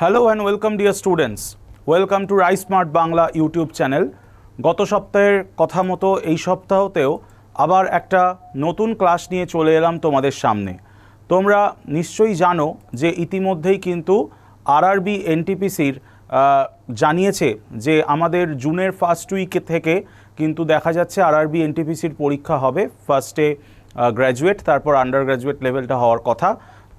Hello and welcome dear students welcome to Rai smart Bangla YouTube channel গত সপ্তাহের কথা মতো এই সপ্তাহতেও আবার একটা নতুন ক্লাস নিয়ে চলে এলাম তোমাদের সামনে। তোমরা নিশ্চয়ই জানো যে ইতিমধ্যেই কিন্তু আরআরবি এনটিপিসির জানিয়েছে যে আমাদের জুনের ফার্স্ট উইক থেকে কিন্তু দেখা যাচ্ছে আরআরবি এনটিপিসির পরীক্ষা হবে ফার্স্টে গ্র্যাজুয়েট তারপর আন্ডার গ্র্যাজুয়েট লেভেলটা হওয়ার কথা।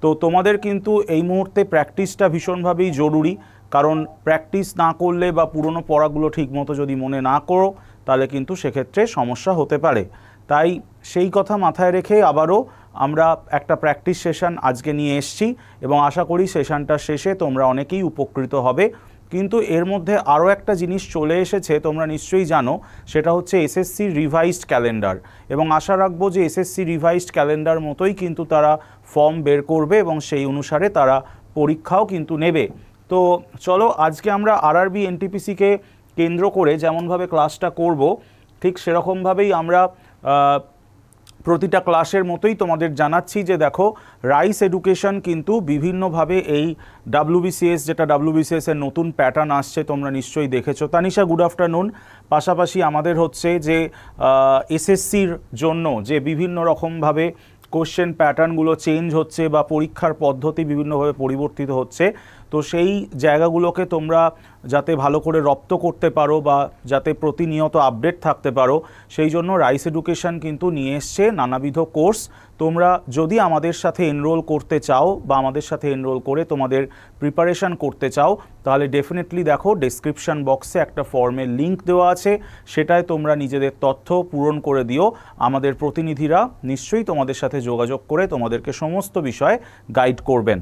তো তোমাদের কিন্তু এই মুহূর্তে প্র্যাকটিসটা ভীষণভাবেই জরুরি। কারণ প্র্যাকটিস না করলে বা পুরনো পড়াগুলো ঠিকমতো যদি মনে না করো, তাহলে কিন্তু সেক্ষেত্রে সমস্যা হতে পারে। তাই সেই কথা মাথায় রেখে আবারও আমরা একটা প্র্যাকটিস সেশন আজকে নিয়ে এসছি এবং আশা করি সেশনটা শেষে তোমরা অনেকেই উপকৃত হবে। কিন্তু এর মধ্যে আরও একটা জিনিস চলে এসেছে, তোমরা নিশ্চয়ই জানো, সেটা হচ্ছে এসএসসি রিভাইজড ক্যালেন্ডার। এবং আশা রাখব যে এসএসসি রিভাইজড ক্যালেন্ডার মতোই কিন্তু তারা ফর্ম বের করবে এবং সেই অনুসারে তারা পরীক্ষাও কিন্তু নেবে। তো চলো, আজকে আমরা আরআরবি এনটিপিসিকে কেন্দ্র করে যেমনভাবে ক্লাসটা করব, ঠিক সেরকমভাবেই আমরা প্রতিটা ক্লাসের মতোই তোমাদের জানাচ্ছি যে দেখো রাইস এডুকেশন কিন্তু বিভিন্নভাবে এই ডাব্লিউবিসিএস যেটা ডাব্লিউবিসিএস এর নতুন প্যাটার্ন আসছে, তোমরা নিশ্চয়ই দেখেছ। তানিশা গুড আফটারনুন পাশাপাশি আমাদের হচ্ছে যে এসএসসির জন্য যে বিভিন্ন রকমভাবে কোশ্চেন প্যাটার্নগুলো চেঞ্জ হচ্ছে বা পরীক্ষার পদ্ধতি বিভিন্নভাবে পরিবর্তিত হচ্ছে তো সেই জায়গাগুলোকে তোমরা যাতে ভালো করে রপ্ত করতে পারো বা যাতে প্রতিনিয়ত আপডেট থাকতে পারো, সেই জন্য রাইস এডুকেশন কিন্তু নিয়ে এসছে নানাবিধ কোর্স। তোমরা যদি আমাদের সাথে এনরোল করতে চাও বা আমাদের সাথে এনরোল করে তোমাদের প্রিপারেশন করতে চাও, তাহলে ডেফিনেটলি দেখো ডেসক্রিপশন বক্সে একটা ফর্মের লিঙ্ক দেওয়া আছে। সেটায় তোমরা নিজেদের তথ্য পূরণ করে দিও। আমাদের প্রতিনিধিরা নিশ্চয়ই তোমাদের সাথে যোগাযোগ করে তোমাদেরকে সমস্ত বিষয়ে গাইড করবেন।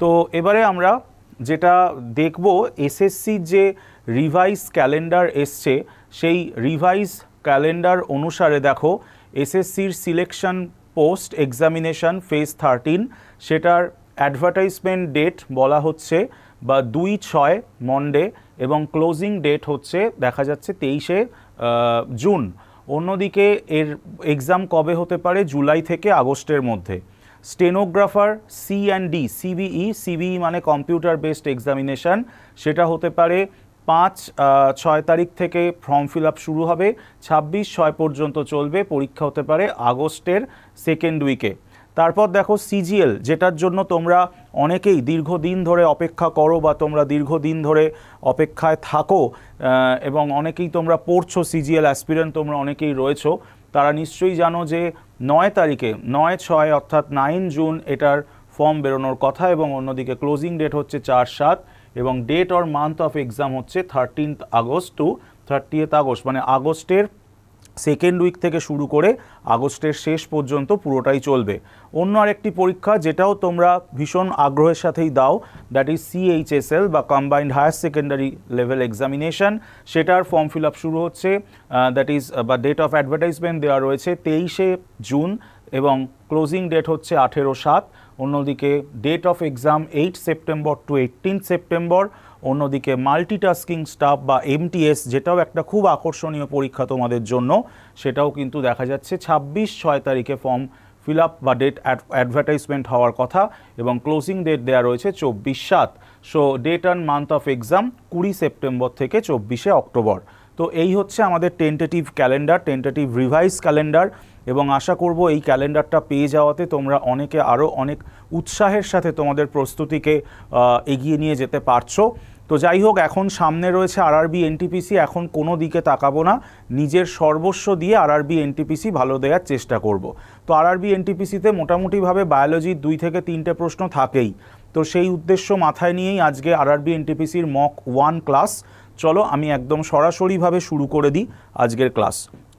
তো এবারে আমরা যেটা দেখব এসএসসির যে রিভাইজ ক্যালেন্ডার এসছে, সেই রিভাইজ ক্যালেন্ডার অনুসারে দেখো এসএসসির selection post examination phase thirteen সেটার অ্যাডভার্টাইজমেন্ট ডেট বলা হচ্ছে বা দুই ছয় মন্ডে এবং ক্লোজিং ডেট হচ্ছে, দেখা যাচ্ছে তেইশে জুন অন্যদিকে এর এক্সাম কবে হতে পারে? জুলাই থেকে আগস্টের মধ্যে। Stenographer C and D CBE CBE মানে কম্পিউটার বেসড এক্সামিনেশান সেটা হতে পারে পাঁচ ছয় তারিখ থেকে ফর্ম ফিল আপ শুরু হবে, ছাব্বিশ, ছয় পর্যন্ত চলবে, পরীক্ষা হতে পারে আগস্টের সেকেন্ড উইকে তারপর দেখো সিজিএল যেটার জন্য তোমরা অনেকেই দীর্ঘদিন ধরে অপেক্ষা করো বা তোমরা দীর্ঘদিন ধরে অপেক্ষায় থাকো এবং অনেকেই তোমরা পড়ছো সিজিএল অ্যাসপিরেন্ট তোমরা অনেকেই রয়েছো, তারা নিশ্চয়ই জানো যে নয় তারিখে, নয়, ছয়, অর্থাৎ নাইন জুন এটার ফর্ম বেরোনোর কথা এবং অন্যদিকে ক্লোজিং ডেট হচ্ছে চার, সাত এবং date or month of exam হচ্ছে thirteenth August to thirtieth August মানে আগস্টের সেকেন্ড উইক থেকে শুরু করে আগস্টের শেষ পর্যন্ত পুরোটাই চলবে। অন্য আরেকটি পরীক্ষা যেটাও তোমরা ভীষণ আগ্রহের সাথেই দাও দ্যাট ইজ সিএইচএসএল বা combined higher secondary level examination সেটার ফর্ম ফিল আপ শুরু হচ্ছে দ্যাট ইজ বা ডেট অফ অ্যাডভার্টাইজমেন্ট দেওয়া রয়েছে তেইশে জুন এবং ক্লোজিং ডেট হচ্ছে আঠেরো সাত। অন্যদিকে date of exam eight September to eighteen September অন্যদিকে মাল্টিটাস্কিং স্টাফ বা এমটিএস যেটাও একটা খুব আকর্ষণীয় পরীক্ষা তোমাদের জন্য, সেটাও কিন্তু দেখা যাচ্ছে ছাব্বিশ ছয় তারিখে ফর্ম ফিল আপ বা ডেট অ্যাডভার্টাইজমেন্ট হওয়ার কথা এবং ক্লোজিং ডেট দেওয়া রয়েছে চব্বিশ সাত। So date and month of exam কুড়ি সেপ্টেম্বর থেকে চব্বিশে অক্টোবর। তো এই হচ্ছে আমাদের tentative calendar tentative revise calendar এবং আশা করব এই ক্যালেন্ডারটা পেয়ে যাওয়াতে তোমরা অনেকে আরও অনেক উৎসাহের সাথে তোমাদের প্রস্তুতিকে এগিয়ে নিয়ে যেতে পারছ। তো যাই হোক, এখন সামনে রয়েছে আরআরবি এনটিপিসি এখন কোনো দিকে তাকাবো না। নিজের সর্বস্ব দিয়ে আরআরবি এনটিপিসি ভালো দেওয়ার চেষ্টা করব। তো আরআরবি এনটিপিসিতে মোটামুটিভাবে বায়োলজির দুই থেকে তিনটে প্রশ্ন থাকেই। তো সেই উদ্দেশ্য মাথায় নিয়েই আজকে আরআরবি এনটিপিসির মক ওয়ান ক্লাস চলো আমি একদম সরাসরিভাবে শুরু করে দিই আজকের ক্লাস।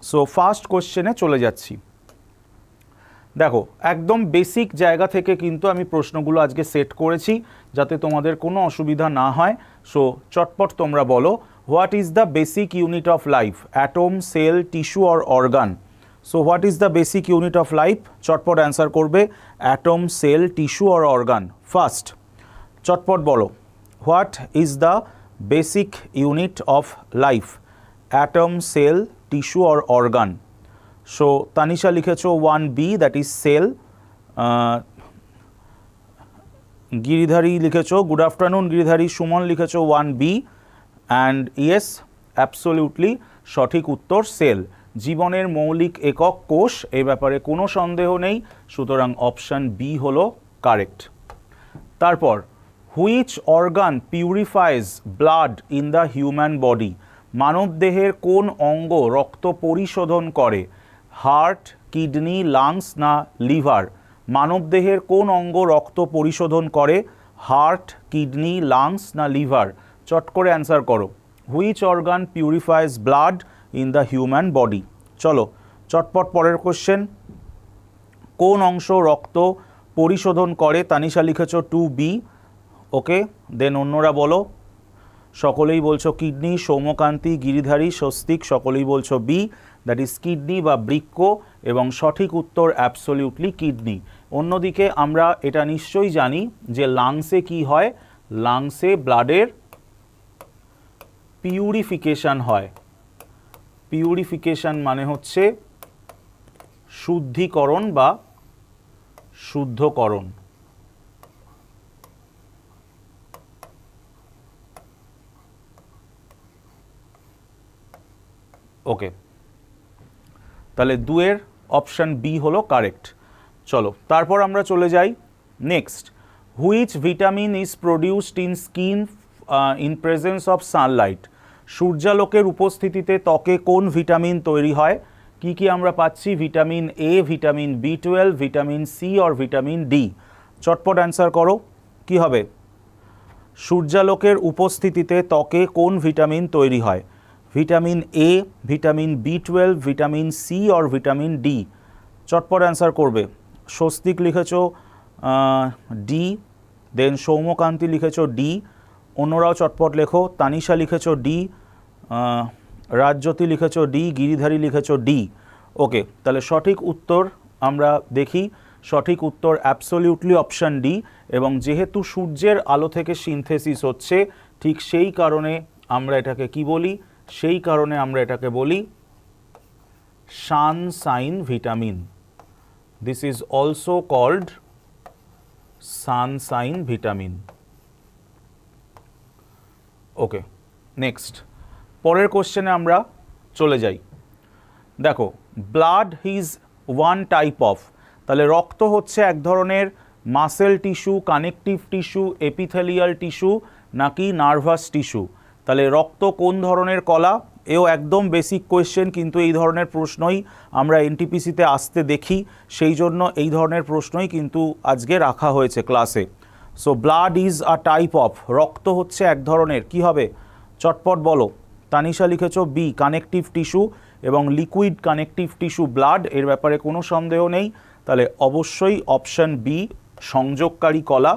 সো ফার্স্ট কোশ্চেনে চলে যাচ্ছি। দেখো, একদম বেসিক জায়গা থেকে কিন্তু আমি প্রশ্নগুলো আজকে সেট করেছি যাতে তোমাদের কোনো অসুবিধা না হয়। সো চটপট তোমরা বলো what is the basic unit of life atom cell tissue or organ so what is the basic unit of life চটপট অ্যান্সার করবে atom cell tissue or organ first চটপট বলো what is the basic unit of life atom cell tissue or organ so Tanisha লিখেছো one B that is cell Giridhari লিখেছো good afternoon Giridhari Suman লিখেছো one B and yes absolutely সঠিক উত্তর sell জীবনের মৌলিক একক কোষ এই ব্যাপারে কোনো সন্দেহ নেই, সুতরাং অপশান বি হলো কারেক্ট তারপর which organ purifies blood in the human body মানবদেহের কোন অঙ্গ রক্ত পরিশোধন করে? হার্ট কিডনি লাংস না লিভার মানবদেহের কোন অঙ্গ রক্ত পরিশোধন করে? হার্ট কিডনি লাংস না লিভার চট করে অ্যান্সার করো। Which organ purifies blood in the human body চলো, চটপট পরের কোশ্চেন কোন অংশ রক্ত পরিশোধন করে? তানিশা লিখেছ টু বি ওকে? দেন অন্যরা বলো। সকলেই বলছো কিডনি সৌমকান্তি গিরিধারী, স্বস্তিক, সকলেই বলছো বি দ্যাট ইজ কিডনি বা বৃক্ক এবং সঠিক উত্তর অ্যাবসলিউটলি কিডনি। অন্যদিকে আমরা এটা নিশ্চয়ই জানি যে লাংসে কি হয়? লাংসে ব্লাডের পিউরিফিকেশন হয়। পিউরিফিকেশন মানে হচ্ছে শুদ্ধিকরণ বা শুদ্ধকরণ। ওকে। তাহলে দুয়ের অপশান বি হলো কারেক্ট। চলো, তারপর আমরা চলে যাই next. Which vitamin is produced in skin in presence of sunlight? সূর্যালোকের উপস্থিতিতে ত্বকে কোন ভিটামিন তৈরি হয়? কি কি আমরা পাচ্ছি? Vitamin A, vitamin B twelve, vitamin C or vitamin D? চটপট অ্যান্সার করো। কি হবে? সূর্যালোকের উপস্থিতিতে ত্বকে কোন ভিটামিন তৈরি হয়? Vitamin A vitamin B twelve vitamin C or vitamin D চটপট অ্যান্সার করবে। স্বস্তিক লিখেছ ডি দেন সৌম্যকান্তি লিখেছ ডি অন্যরাও চটপট লেখো, তানিশা লিখেছ ডি রাজ্যতি লিখেছ ডি গিরিধারী লিখেছ ডি ওকে তাহলে সঠিক উত্তর আমরা দেখি। সঠিক উত্তর অ্যাবসলিউটলি অপশান ডি এবং যেহেতু সূর্যের আলো থেকে সিনথেসিস হচ্ছে, ঠিক সেই কারণে আমরা এটাকে কি বলি? সেই কারণে আমরা এটাকে বলি sunshine vitamin. This is also called sunshine vitamin. Okay next পরের কোশ্চেনে আমরা চলে যাই। দেখো blood is one type of তাহলে রক্ত হচ্ছে এক ধরনের muscle tissue connective tissue epithelial tissue নাকি নার্ভাস টিস্যু তাহলে রক্ত কোন ধরনের কলা? এও একদম বেসিক কোয়েশ্চেন কিন্তু এই ধরনের প্রশ্নই আমরা এনটিপিসিতে আসতে দেখি। সেই জন্য এই ধরনের প্রশ্নই কিন্তু আজকে রাখা হয়েছে ক্লাসে so blood is a type of রক্ত হচ্ছে এক ধরনের। কি হবে? চটপট বলো। তানিশা লিখেছ বি কানেকটিভ টিস্যু এবং লিকুইড কানেকটিভ টিস্যু ব্লাড এর ব্যাপারে কোনো সন্দেহ নেই। তাহলে অবশ্যই অপশান বি সংযোগকারী কলা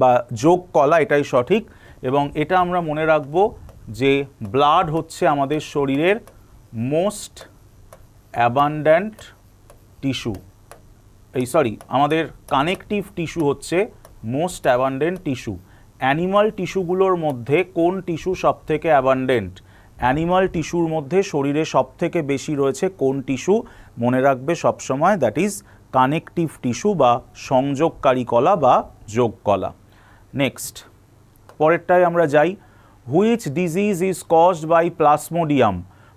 বা যোগ কলা, এটাই সঠিক। এবং এটা আমরা মনে রাখব যে ব্লাড হচ্ছে আমাদের শরীরের মোস্ট অ্যাবান্ড্যান্ট টিস্যু এই সরি আমাদের কানেকটিভ টিস্যু হচ্ছে মোস্ট অ্যাবান্ডেন্ট টিস্যু অ্যানিমাল টিস্যুগুলোর মধ্যে কোন টিস্যু সবথেকে অ্যাবান্ডেন্ট অ্যানিমাল টিস্যুর মধ্যে শরীরে সবথেকে বেশি রয়েছে কোন টিস্যু মনে রাখবে সবসময় দ্যাট ইজ কানেকটিভ টিস্যু বা সংযোগকারী কলা বা যোগ কলা। নেক্সট পরেরটায় আমরা যাই। Which disease is caused by plasmodium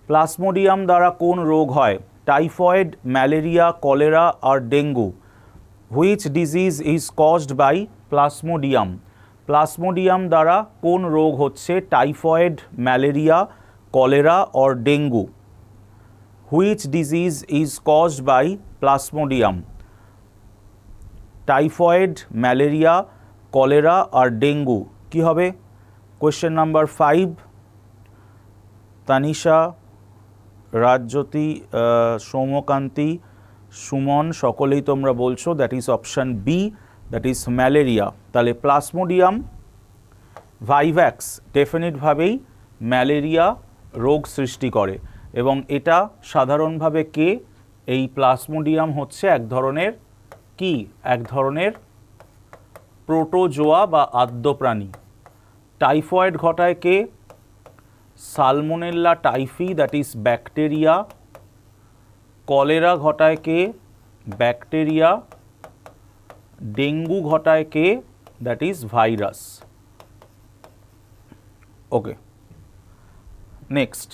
plasmodium দ্বারা কোন রোগ হয়? Typhoid malaria cholera R dengue which disease is caused by plasmodium plasmodium দ্বারা কোন রোগ হচ্ছে? Typhoid malaria cholera or dengue which disease is caused by plasmodium typhoid malaria cholera R dengue কি হবে? Question number five Tanisha Rajyati Soumyakanti Suman, সকলেই তোমরা বলছো that is option B that is malaria তাহলে প্লাসমোডিয়াম ভাইভ্যাক্স ডেফিনিটভাবেই ম্যালেরিয়া রোগ সৃষ্টি করে। এবং এটা সাধারণভাবে কে? এই প্লাসমোডিয়াম হচ্ছে এক ধরনের কি? এক ধরনের প্রোটোজোয়া বা আদ্য প্রাণী টাইফয়েড ঘটায় কে? Salmonella typhi that is bacteria cholera ঘটায় কে? ব্যাকটেরিয়া ডেঙ্গু ঘটায় কে? That is virus okay next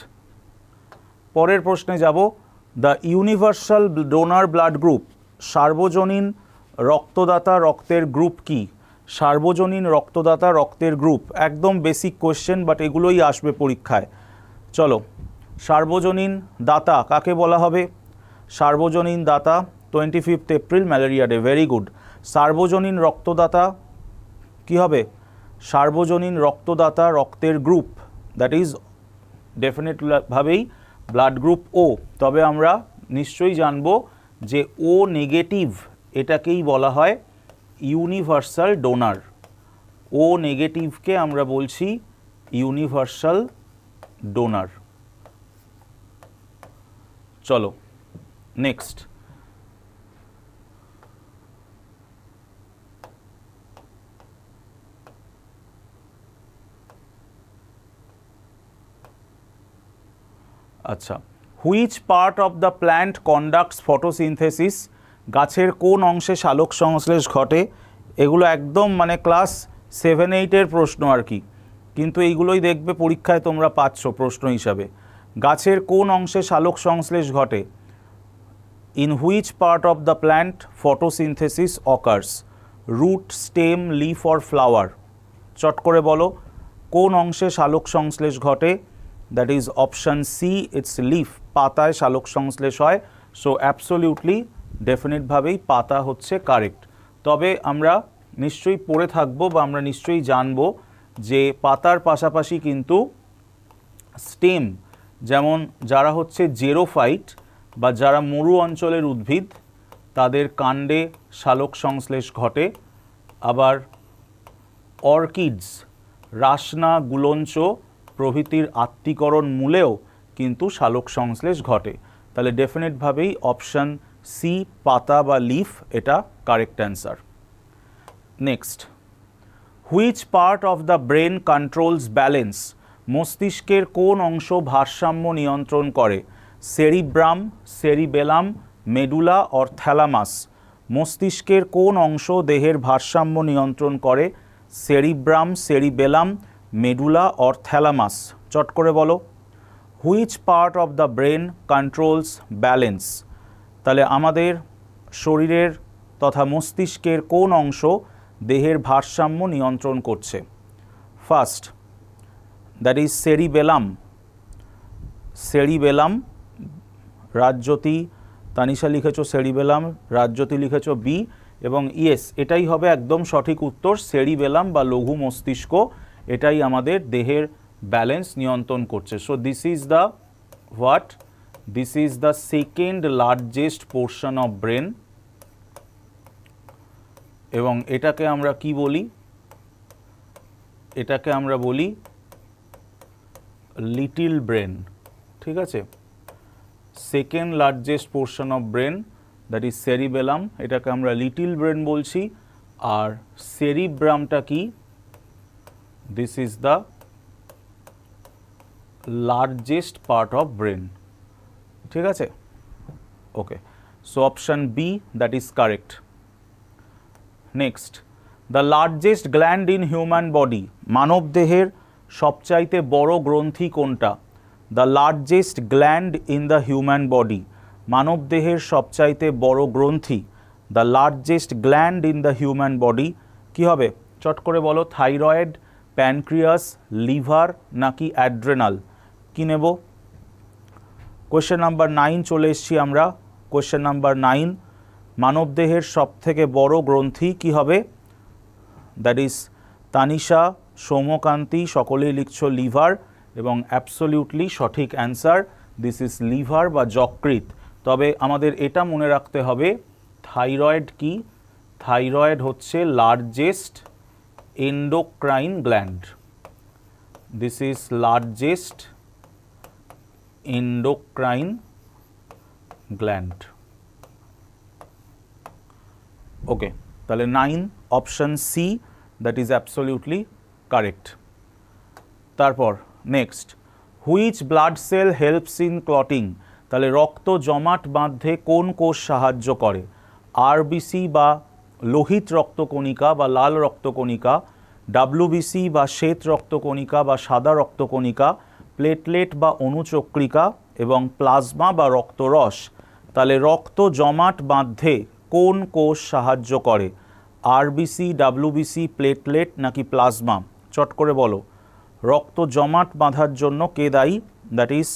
পরের প্রশ্নে যাব। The universal donor blood group সার্বজনীন রক্তদাতা রক্তের গ্রুপ কি? সার্বজনীন রক্তদাতা রক্তের গ্রুপ একদম বেসিক কোয়েশ্চেন বাট এগুলোই আসবে পরীক্ষায়। চলো, সার্বজনীন দাতা কাকে বলা হবে? সার্বজনীন দাতা twenty fifth April malaria day very good সার্বজনীন রক্তদাতা কি হবে? সার্বজনীন রক্তদাতা রক্তের গ্রুপ দ্যাট ইজ ডেফিনেটভাবেই ব্লাড গ্রুপ ও তবে আমরা নিশ্চয়ই জানব যে ও নেগেটিভ এটাকেই বলা হয় ইউনিভার্সাল ডোনার। ও নেগেটিভকে আমরা বলছি ইউনিভার্সাল ডোনার। চলো নেক্সট আচ্ছা which part of the plant conducts photosynthesis গাছের কোন অংশে সালোক সংশ্লেষ ঘটে? এগুলো একদম মানে ক্লাস সেভেন এইটের প্রশ্ন আর কি। কিন্তু এইগুলোই দেখবে পরীক্ষায় তোমরা পাচ্ছ প্রশ্ন হিসাবে। গাছের কোন অংশে সালোক সংশ্লেষ ঘটে? In which part of the plant photosynthesis occurs root stem leaf or flower চট করে বলো, কোন অংশে সালোক সংশ্লেষ ঘটে? That is option C it's leaf পাতায় সালোক সংশ্লেষ হয়। সো অ্যাবসোলিউটলি ডেফিনেটভাবেই পাতা হচ্ছে কারেক্ট। তবে আমরা নিশ্চয়ই পড়ে থাকব বা আমরা নিশ্চয়ই জানব যে পাতার পাশাপাশি কিন্তু স্টেম, যেমন যারা হচ্ছে জেরোফাইট বা যারা মরু অঞ্চলের উদ্ভিদ, তাদের কাণ্ডে সালোক সংশ্লেষ ঘটে। আবার অর্কিডস, রাসনা, গুলঞ্চ প্রভৃতির আত্মীকরণ মূলেও কিন্তু সালোক সংশ্লেষ ঘটে। তাহলে ডেফিনেটভাবেই অপশান সি পাতা বা লিফ, এটা correct answer next which part of the brain controls balance মস্তিষ্কের কোন অংশ ভারসাম্য নিয়ন্ত্রণ করে? Cerebrum cerebellum medulla or thalamus মস্তিষ্কের কোন অংশ দেহের ভারসাম্য নিয়ন্ত্রণ করে? Cerebrum cerebellum medulla or thalamus চট করে বলো। Which part of the brain controls balance তাহলে আমাদের শরীরের তথা মস্তিষ্কের কোন অংশ দেহের ভারসাম্য নিয়ন্ত্রণ করছে? First that is cerebellum cerebellum Rajyati Tanisha লিখেছো সেরিবেলাম রাজ্যতি লিখেছো বি এবং ইয়েস এটাই হবে একদম সঠিক উত্তর সেরিবেলাম বা লঘু মস্তিষ্ক, এটাই আমাদের দেহের ব্যালেন্স নিয়ন্ত্রণ করছে। So this is the what this is the second largest portion of brain এবং এটাকে আমরা কি বলি? এটাকে আমরা বলি লিটিল ব্রেন ঠিক আছে? Second largest portion of brain that is cerebellum এটাকে আমরা লিটিল ব্রেন বলছি। আর সেরিব্রামটা কি? This is the largest part of brain ঠিক আছে? Okay so option B that is correct next the largest gland in human body মানব দেহের সবচাইতে বড় গ্রন্থি কোনটা? The largest gland in the human body মানব দেহের সবচাইতে বড় গ্রন্থি। The largest gland in the human body কী হবে? চট করে বলো থাইরয়েড প্যানক্রিয়াস লিভার নাকি অ্যাড্রেনাল কী নেব? কোয়েশ্চেন নাম্বার নাইন চলে এসেছি আমরা। কোয়েশ্চেন নাম্বার নাইন মানবদেহের সবথেকে বড় গ্রন্থি কি হবে? দ্যাট ইজ তানিশা সৌমকান্তি সকলেই লিখছো লিভার এবং অ্যাবসলিউটলি সঠিক অ্যান্সার দিস ইজ লিভার বা যকৃত তবে আমাদের এটা মনে রাখতে হবে, থাইরয়েড কি? থাইরয়েড হচ্ছে largest endocrine gland this is largest endocrine gland okay তাহলে nine option C that is absolutely correct তারপর next which blood cell helps in clotting তাহলে রক্ত জমাট বাঁধতে কোন কোষ সাহায্য করে? আরবিসি বা লোহিত রক্তকণিকা বা লাল রক্তকণিকা ডাব্লুবিসি বা শ্বেত রক্তকণিকা বা সাদা রক্তকণিকা প্লেটলেট বা অনুচক্রিকা এবং প্লাজমা বা রক্তরস, তাহলে রক্ত জমাট বাঁধতে কোন কোষ সাহায্য করে? আরবিসি ডাব্লুবিসি প্লেটলেট নাকি প্লাজমা চট করে বলো। রক্ত জমাট বাঁধার জন্য কে দায়ী? দ্যাট ইজ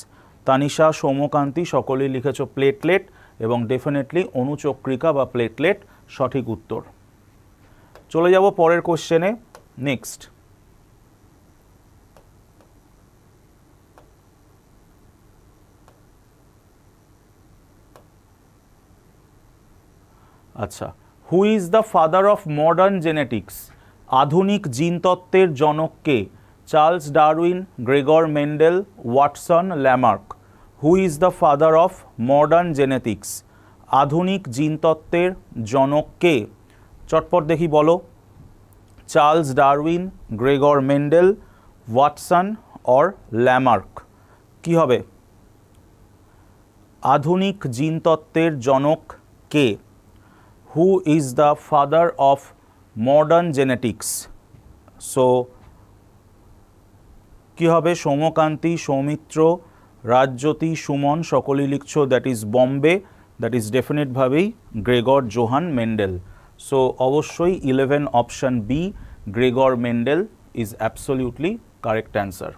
তানিশা সৌমকান্তি সকলেই লিখেছ প্লেটলেট এবং ডেফিনেটলি অনুচক্রিকা বা প্লেটলেট সঠিক উত্তর। চলে যাব পরের কোশ্চেনে নেক্সট আচ্ছা who is the father of modern genetics আধুনিক জিনতত্ত্বের জনককে Charles Darwin, Gregor Mendel, Watson Lamarck. Who is the father of modern genetics আধুনিক জিনতত্ত্বের জনককে চটপট দেখি বলো। Charles Darwin, Gregor Mendel, Watson or Lamarck. কি হবে? আধুনিক জিনতত্ত্বের জনক কে? Who is the father of modern genetics so কী হবে? সৌমকান্তি সৌমিত্র রাজ্যতি সুমন, সকলেই লিখছ that is Bombay that is ডেফিনেটভাবেই Gregor Johann Mendel so অবশ্যই eleven option B Gregor Mendel is absolutely correct answer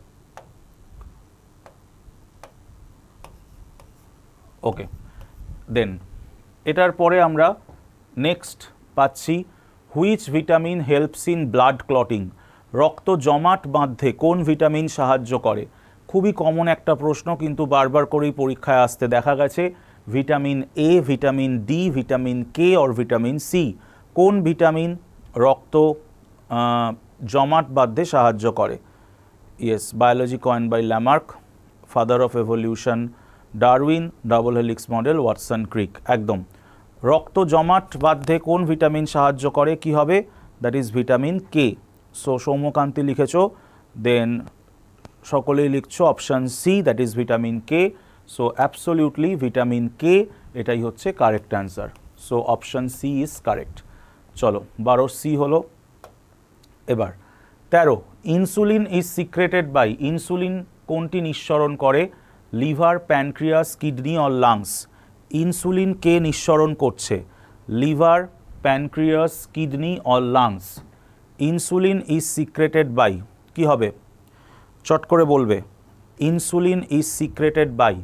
okay then এটার পরে আমরা নেক্সট পাচ্ছি which vitamin helps in blood clotting রক্ত জমাট বাঁধতে কোন ভিটামিন সাহায্য করে? খুবই কমন একটা প্রশ্ন, কিন্তু বারবার করেই পরীক্ষায় আসতে দেখা গেছে। Vitamin A vitamin D vitamin K or vitamin C কোন ভিটামিন রক্ত জমাট বাঁধতে সাহায্য করে? Yes biology coin by Lamarck father of evolution Darwin double helix model Watson Crick একদম। রক্ত জমাট বাঁধতে কোন ভিটামিন সাহায্য করে? কি হবে? That is vitamin K so Soumyakanti লিখেছ। Then সকলেই লিখছো option C that is vitamin K so absolutely vitamin K এটাই হচ্ছে correct answer so option C is correct চলো, বারো সি হলো। এবার, তেরো insulin is secreted by insulin কোনটি নিঃসরণ করে? Liver pancreas kidney or lungs insulin কে নিঃসরণ করছে? Liver, pancreas, kidney or lungs? Insulin is secreted by, কি হবে? চট করে বলবে। Insulin is secreted by.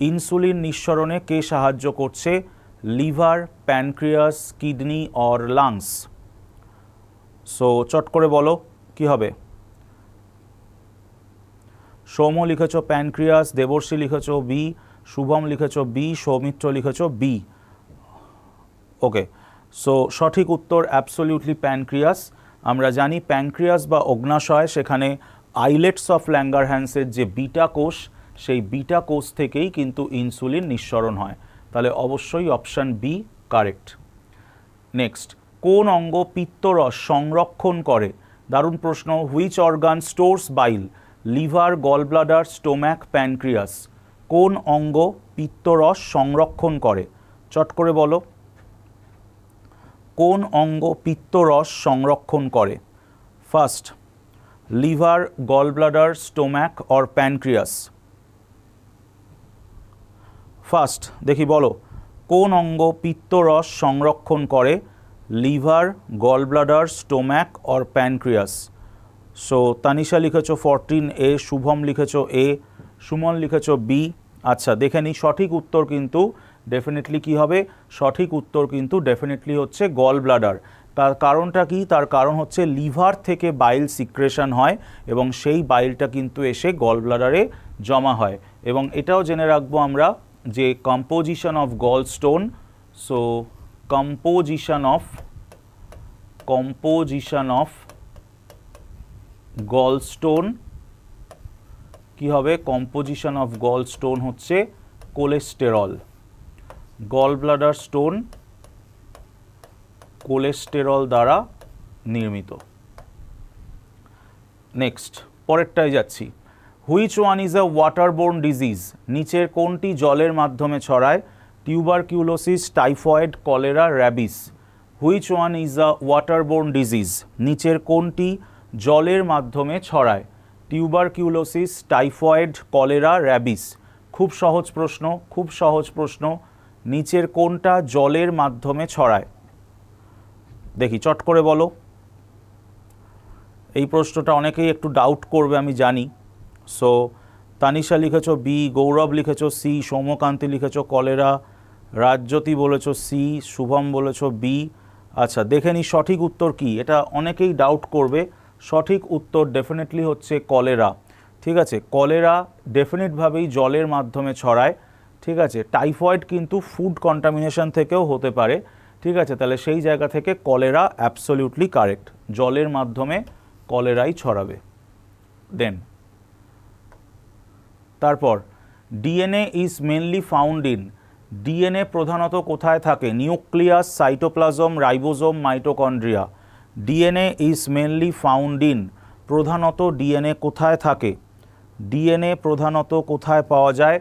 Insulin নিঃসরণে কে সাহায্য করছে? Liver, pancreas, kidney or lungs? So, চট করে বলো, কি হবে? সৌম লিখেছ প্যানক্রিয়াস, দেবর্ষী লিখেছ বি শুভম লিখেছ বি, সৌমিত্র লিখেছ বি ওকে সো সঠিক উত্তর অ্যাবসলিউটলি প্যানক্রিয়াস আমরা জানি প্যানক্রিয়াস বা অগ্নাশয় সেখানে আইলেটস অফ ল্যাঙ্গারহ্যান্সের যে বিটা কোষ, সেই বিটা কোষ থেকেই কিন্তু ইনসুলিন নিঃসরণ হয়। তাহলে অবশ্যই অপশান বি কারেক্ট নেক্সট কোন অঙ্গ পিত্তরস সংরক্ষণ করে? দারুণ প্রশ্ন which organ stores bile liver gallbladder stomach pancreas কোন অঙ্গ পিত্তরস সংরক্ষণ করে? চট করে বলো। কোন অঙ্গ পিত্তরস সংরক্ষণ করে? First, liver, gallbladder, stomach, or pancreas. First, দেখি বলো, কোন অঙ্গ পিত্তরস সংরক্ষণ করে? Liver, gallbladder, stomach, or pancreas. So Tanisha লিখেছ fourteen A Shubham লিখেছ এ সুমন লিখেছ বি। আচ্ছা দেখে নিই সঠিক উত্তর কিন্তু ডেফিনেটলি কি হবে? সঠিক উত্তর কিন্তু ডেফিনেটলি হচ্ছে গল ব্লাডার তার কারণটা কি? তার কারণ হচ্ছে লিভার থেকে বাইল সিক্রেশন হয় এবং সেই বাইলটা কিন্তু এসে গল ব্লাডারে জমা হয়। এবং এটাও জেনে রাখব আমরা যে composition of gall stone so composition of composition of gall stone কি হবে? কম্পোজিশন অফ গল স্টোন হচ্ছে cholesterol gall bladder stone cholesterol দ্বারা নির্মিত। নেক্সট পরেরটায় যাচ্ছি। Which one is a waterborne disease নিচের কোনটি জলের মাধ্যমে ছড়ায়? Tuberculosis typhoid cholera rabies which one is a waterborne disease নিচের কোনটি জলের মাধ্যমে ছড়ায়? টিউবারকিউলোসিস টাইফয়েড কলেরা র্যাবিস খুব সহজ প্রশ্ন, খুব সহজ প্রশ্ন। নিচের কোনটা জলের মাধ্যমে ছড়ায়? দেখি, চট করে বলো। এই প্রশ্নটা অনেকেই একটু ডাউট করবে, আমি জানি। সো তানিশা লিখেছো বি গৌরব লিখেছো সি সৌম্যকান্তি লিখেছো কলেরা রাজ্যতি বলেছ সি শুভম বলেছ বি আচ্ছা দেখে নি সঠিক উত্তর কি? এটা অনেকেই ডাউট করবে। সঠিক উত্তর ডেফিনেটলি হচ্ছে কলেরা। ঠিক আছে? কলেরা ডেফিনেটভাবেই জলের মাধ্যমে ছড়ায়। ঠিক আছে? টাইফয়েড কিন্তু ফুড কন্টামিনেশন থেকেও হতে পারে। ঠিক আছে? তাহলে সেই জায়গা থেকে কলেরা অ্যাবসলিউটলি কারেক্ট জলের মাধ্যমে কলেরাই ছড়াবে। দেন তারপর DNA is mainly found in DNA প্রধানত কোথায় থাকে? Nucleus cytoplasm ribosome mitochondria DNA is mainly found in প্রধানত ডিএনএ কোথায় থাকে? ডিএনএ প্রধানত কোথায় পাওয়া যায়?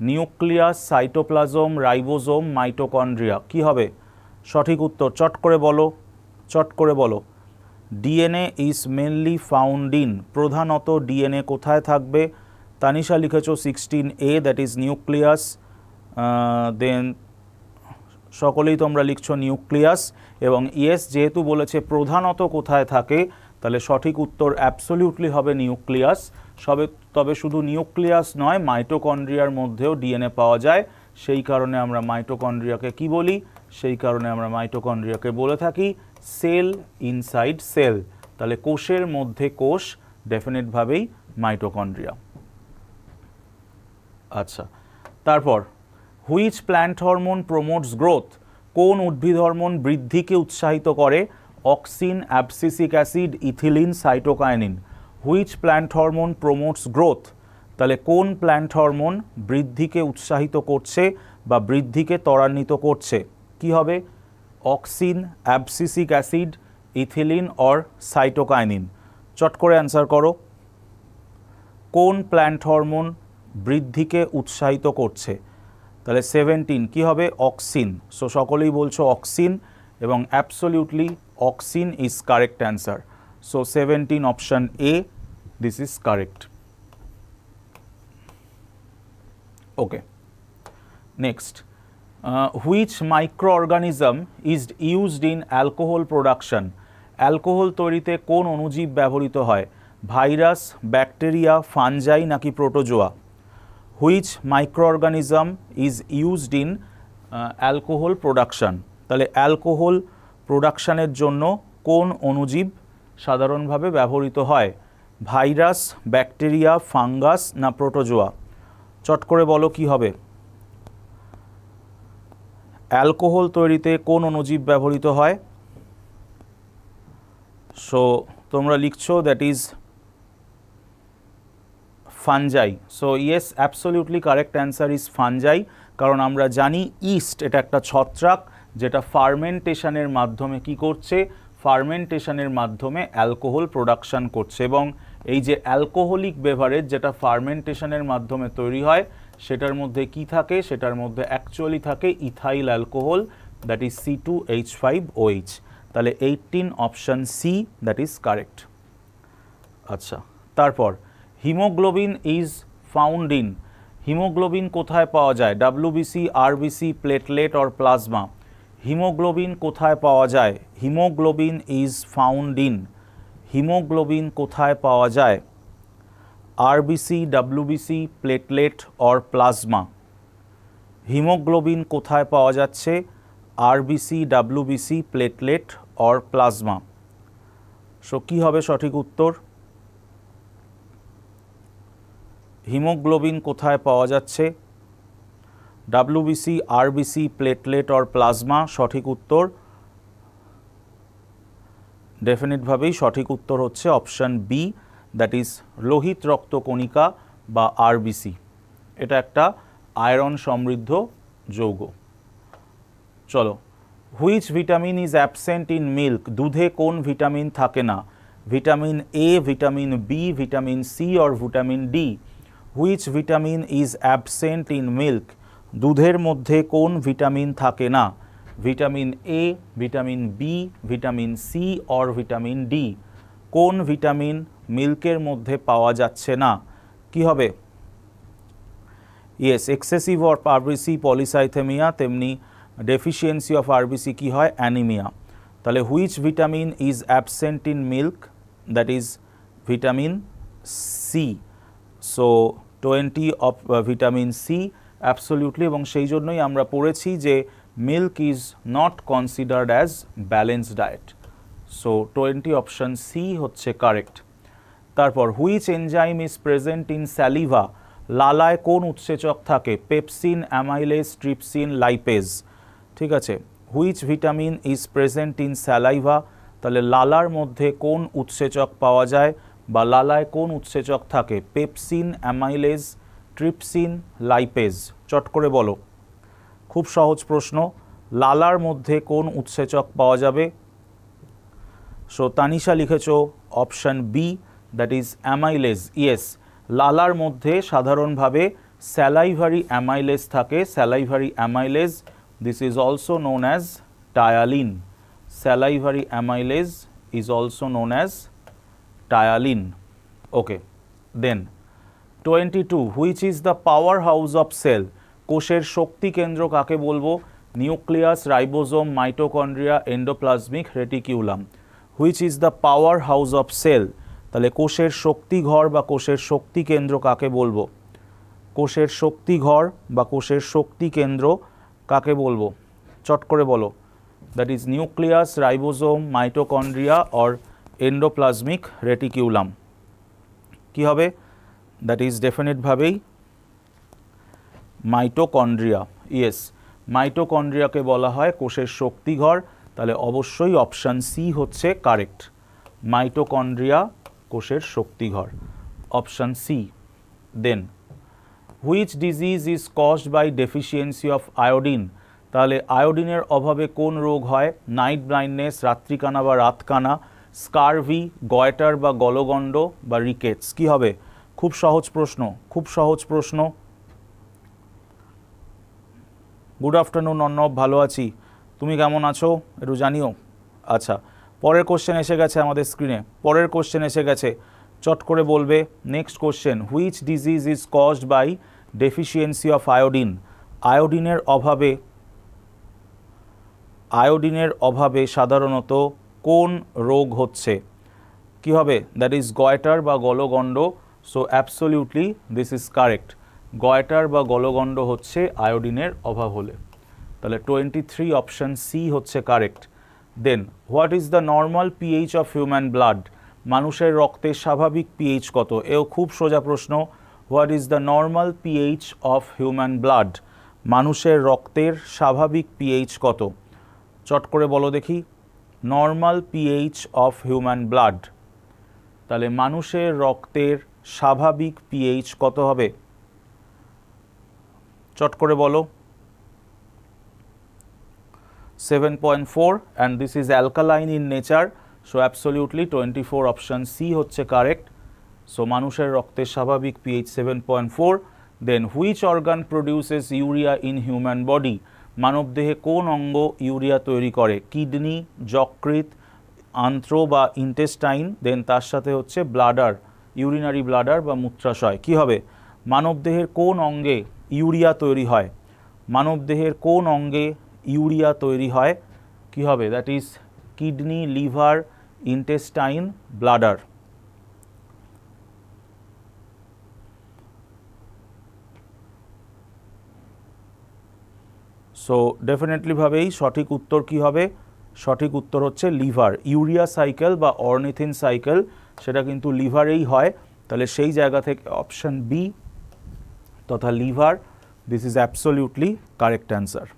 Nucleus, cytoplasm ribosome mitochondria. কি হবে? সঠিক উত্তর চট করে বলো, চট করে বলো। DNA is mainly found in প্রধানত ডিএনএ কোথায় থাকবে? তানিশা লিখেছো sixteen A that is nucleus then সকলেই তোমরা লিখছো নিউক্লিয়াস এবং ইয়েস যেহেতু বলেছে প্রধানত কোথায় থাকে, তাহলে সঠিক উত্তর অ্যাবসলিউটলি হবে নিউক্লিয়াস। সবে তবে শুধু নিউক্লিয়াস নয়, মাইটোকন্ড্রিয়ার মধ্যেও ডিএনএ পাওয়া যায়। সেই কারণে আমরা মাইটোকন্ড্রিয়াকে কি বলি? সেই কারণে আমরা মাইটোকন্ড্রিয়াকে বলে থাকি সেল ইনসাইড সেল। তাহলে কোষের মধ্যে কোষ ডেফিনেটভাবেই মাইটোকন্ড্রিয়া। আচ্ছা তারপর, which plant hormone promotes growth? কোন উদ্ভিদ হরমোন বৃদ্ধিকে উৎসাহিত করে? Auxin, abscisic acid, ethylene, cytokinin. Which plant hormone promotes growth তাহলে কোন প্ল্যান্ট হরমোন বৃদ্ধিকে উৎসাহিত করছে বা বৃদ্ধিকে ত্বরান্বিত করছে? কি হবে? Auxin, abscisic acid, ethylene or cytokinin. চট করে অ্যান্সার করো। কোন প্ল্যান্ট হরমোন বৃদ্ধিকে উৎসাহিত করছে? তাহলে সেভেন্টিন কী হবে? অক্সিন সো সকলেই বলছো অক্সিন এবং absolutely auxin is correct answer so seventeen option A this is correct okay next which microorganism is used in alcohol production alcohol তৈরিতে কোন অণুজীব ব্যবহৃত হয়? ভাইরাস ব্যাকটেরিয়া ফানজাই নাকি protozoa which microorganism is used in alcohol production. তাহলে alcohol প্রোডাকশানের জন্য কোন অণুজীব সাধারণভাবে ব্যবহৃত হয়? ভাইরাস, ব্যাকটেরিয়া, ফাঙ্গাস না প্রোটোজোয়া? চট করে বলো কি হবে? অ্যালকোহল তৈরিতে কোন অণুজীব ব্যবহৃত হয়? সো তোমরা লিখছো that is fungi. So yes absolutely correct answer is fungi. কারণ আমরা জানি ইস্ট এটা একটা ছত্রাক, যেটা ফার্মেন্টেশনের মাধ্যমে কি করছে? ফার্মেন্টেশনের মাধ্যমে অ্যালকোহল প্রোডাকশান করছে এবং এই যে অ্যালকোহলিক বেভারেজ যেটা ফার্মেন্টেশনের মাধ্যমে তৈরি হয়, সেটার মধ্যে কি থাকে? সেটার মধ্যে অ্যাকচুয়ালি থাকে ethyl alcohol that is C two H five OH তাহলে eighteen option C that is correct আচ্ছা তারপর haemoglobin is found in haemoglobin কোথায় পাওয়া যায়? WBC RBC platelet or plasma haemoglobin কোথায় পাওয়া যায়? Haemoglobin is found in haemoglobin কোথায় পাওয়া যায়? RBC WBC platelet or plasma haemoglobin কোথায় পাওয়া যাচ্ছে? RBC WBC platelet or plasma so কী হবে সঠিক উত্তর? হিমোগ্লোবিন কোথায় পাওয়া যাচ্ছে? WBC, RBC, platelet or plasma? সঠিক উত্তর? ডেফিনিটভাবেই সঠিক উত্তর হচ্ছে অপশান বি দ্যাট ইজ লোহিত রক্তকণিকা বা আরবিসি। এটা একটা আয়রন সমৃদ্ধ যৌগ। চলো which vitamin is absent in milk দুধে কোন ভিটামিন থাকে না? Vitamin A vitamin B vitamin C or vitamin D which vitamin is absent in milk দুধের মধ্যে কোন ভিটামিন থাকে না? Vitamin A vitamin B vitamin C or vitamin D কোন ভিটামিন মিল্কের মধ্যে পাওয়া যাচ্ছে না? কি হবে? Yes excessive or RBC polycythaemia তেমনি ডেফিসিয়েন্সি অফ আরবিসি কি হয়? অ্যানিমিয়া তাহলে which vitamin is absent in milk that is vitamin C so twenty of vitamin C absolutely এবং সেই জন্যই আমরা পড়েছি যে milk is not considered as balance diet so twenty option C হচ্ছে কারেক্ট তারপর which enzyme is present in saliva লালায় কোন উৎসেচক থাকে? পেপসিন অ্যামাইলেজ ট্রিপসিন লাইপেজ ঠিক আছে? Which vitamin is present in saliva তাহলে লালার মধ্যে কোন উৎসেচক পাওয়া যায়? বা লালায় কোন উৎসেচক থাকে? Pepsin, amylase, trypsin, lipase? চট করে বলো। খুব সহজ প্রশ্ন। লালার মধ্যে কোন উৎসেচক পাওয়া যাবে? So Tanisha লিখেছ option B that is amylase. Yes লালার মধ্যে সাধারণভাবে স্যালাইভারি অ্যামাইলেজ থাকে। Salivary amylase this is also known as ptyalin salivary amylase is also known as ptyalin okay then twenty two which is the power house of cell কোষের শক্তি কেন্দ্র কাকে বলব? Nucleus ribosome mitochondria, endoplasmic reticulum which is the power house of cell তাহলে কোষের শক্তি ঘর বা কোষের শক্তি কেন্দ্র কাকে বলব? কোষের শক্তি ঘর বা কোষের শক্তি কেন্দ্র কাকে বলব? চট করে বলো। That is nucleus ribosome mitochondria or endoplasmic reticulum কি হবে? দ্যাট ইজ ডেফিনেটভাবেই মাইটোকন্ড্রিয়া ইয়েস মাইটোকন্ড্রিয়াকে বলা হয় কোষের শক্তিঘর। তাহলে অবশ্যই অপশান সি হচ্ছে কারেক্ট মাইটোকন্ড্রিয়া কোষের শক্তিঘর। Option C then which disease is caused by deficiency of iodine তাহলে আয়োডিনের অভাবে কোন রোগ হয়? নাইট ব্লাইন্ডনেস রাত্রিকানা বা রাতকানা। স্কারভি, গয়টার বা গলগণ্ড বা রিকেটস? কি হবে? খুব সহজ প্রশ্ন, খুব সহজ প্রশ্ন। গুড আফটারনুন অর্ণব, ভালো আছি। তুমি কেমন আছো? একটু জানিও। আচ্ছা পরের কোশ্চেন এসে গেছে আমাদের স্ক্রিনে পরের কোশ্চেন এসে গেছে। চট করে বলবে। Next question which disease is caused by deficiency of iodine আয়োডিনের অভাবে আয়োডিনের অভাবে সাধারণত কোন রোগ হচ্ছে? কি হবে? দ্যাট ইজ গয়টার বা গলগণ্ড। So absolutely this is correct goitre বা গলগণ্ড হচ্ছে আয়োডিনের অভাব হলে। তাহলে টোয়েন্টি থ্রি অপশান সি হচ্ছে correct then what is the normal pH of human blood মানুষের রক্তের স্বাভাবিক পিএইচ কত? এও খুব সোজা প্রশ্ন। What is the normal pH of human blood মানুষের রক্তের স্বাভাবিক পিএইচ কত? চট করে বলো দেখি। Normal pH of human blood তাহলে মানুষের রক্তের স্বাভাবিক পিএইচ কত হবে? চট করে বলো। Seven point four and this is alkaline in nature so absolutely twenty four option C হচ্ছে কারেক্ট সো মানুষের রক্তের স্বাভাবিক pH seven point four then which organ produces urea in human body মানবদেহে কোন অঙ্গ ইউরিয়া তৈরি করে? কিডনি যকৃত আন্ত্র বা ইন্টেস্টাইন দেন তার সাথে হচ্ছে ব্লাডার, ইউরিনারি ব্লাডার বা মূত্রাশয়। কি হবে? মানবদেহের কোন অঙ্গে ইউরিয়া তৈরি হয়? মানবদেহের কোন অঙ্গে ইউরিয়া তৈরি হয়? কি হবে? That is kidney, liver, intestine, bladder. So ডেফিনেটলিভাবেই সঠিক উত্তর কি হবে? সঠিক উত্তর হচ্ছে লিভার। ইউরিয়া সাইকেল বা অর্নিথিন সাইকেল, সেটা কিন্তু লিভারেই হয়। তাহলে সেই জায়গা থেকে অপশান বি তথা liver. This is absolutely correct answer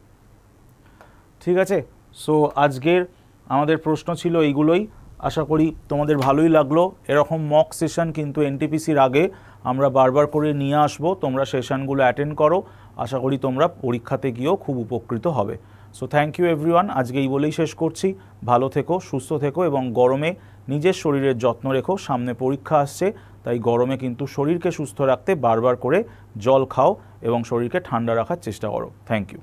ঠিক আছে? সো আজকের আমাদের প্রশ্ন ছিল এইগুলোই। আশা করি তোমাদের ভালোই লাগল। এরকম মক সেশন কিন্তু এনটিপিসির আগে আমরা বারবার করে নিয়ে আসব। তোমরা সেশনগুলো অ্যাটেন্ড করো। আশা করি তোমরা পরীক্ষাতে গিয়েও খুব উপকৃত হবে। সো থ্যাংক ইউ এভরিওয়ান আজকে এই বলেই শেষ করছি। ভালো থেকো, সুস্থ থেকো এবং গরমে নিজের শরীরের যত্ন রেখো। সামনে পরীক্ষা আসছে, তাই গরমে কিন্তু শরীরকে সুস্থ রাখতে বারবার করে জল খাও এবং শরীরকে ঠান্ডা রাখার চেষ্টা করো। Thank you